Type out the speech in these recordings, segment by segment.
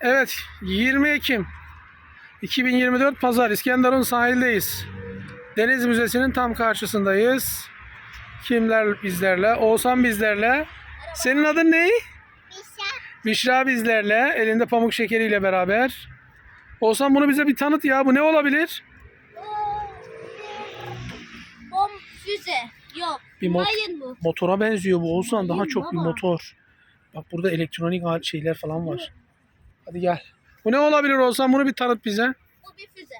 Evet 20 Ekim 2024 Pazar İskenderun sahildeyiz. Deniz Müzesi'nin tam karşısındayız. Kimler bizlerle? Oğuzhan bizlerle. Senin adın ne? Bişra bizlerle. Elinde pamuk şekeriyle beraber. Oğuzhan bunu bize bir tanıt ya. Bu ne olabilir? Bom füze. Yok. Bir mot- Mayın bu. Motora benziyor bu Oğuzhan. Daha çok bir motor. Bak burada elektronik şeyler falan var. Hadi gel. Bu ne olabilir Oğuzhan? Bunu bir tanıt bize. Bu bir füze.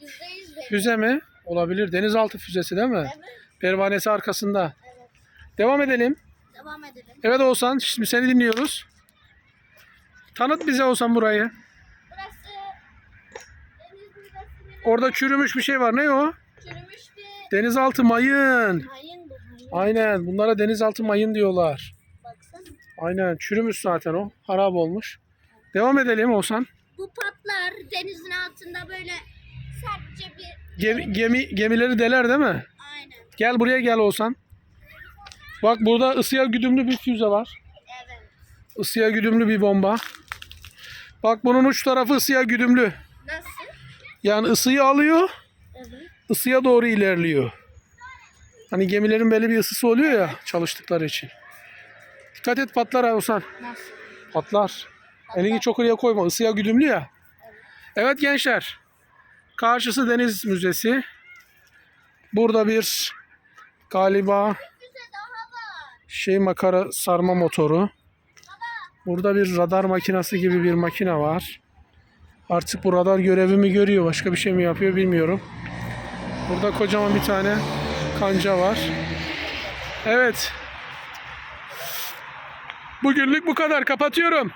Yüzde yüz verir. Füze mi? Olabilir. Denizaltı füzesi değil mi? Evet. Pervanesi arkasında. Evet. Devam edelim. Devam edelim. Evet Oğuzhan, şimdi seni dinliyoruz. Tanıt bize Oğuzhan burayı. Burası Deniz Müzesi'nin Orada çürümüş bir şey var. Ne o? çürümüş bir Denizaltı mayın. mayın bu mayın. Aynen. Bunlara denizaltı mayın diyorlar. Baksana. Aynen. Çürümüş zaten o. Harap olmuş. Devam edelim Oğuzhan. Bu patlar denizin altında böyle sertçe bir Gemi, gemi, gemileri deler değil mi? aynen. Gel buraya gel Oğuzhan. Bak burada ısıya güdümlü bir füze var. Evet. Isıya güdümlü bir bomba. Bak bunun uç tarafı ısıya güdümlü. Nasıl? Yani ısıyı alıyor. Evet. ısıya doğru ilerliyor. Hani gemilerin belli bir ısısı oluyor ya çalıştıkları için. Dikkat et patlar ha Oğuzhan. Nasıl? Patlar. Elini çok oraya koyma. Isıya güdümlü ya. Evet gençler. Karşısı Deniz Müzesi. Burada bir galiba şey makara sarma motoru. Burada bir radar makinesi gibi bir makine var. Artık bu radar görevimi görüyor. Başka bir şey mi yapıyor bilmiyorum. Burada kocaman bir tane kanca var. Evet. Bugünlük bu kadar. Kapatıyorum.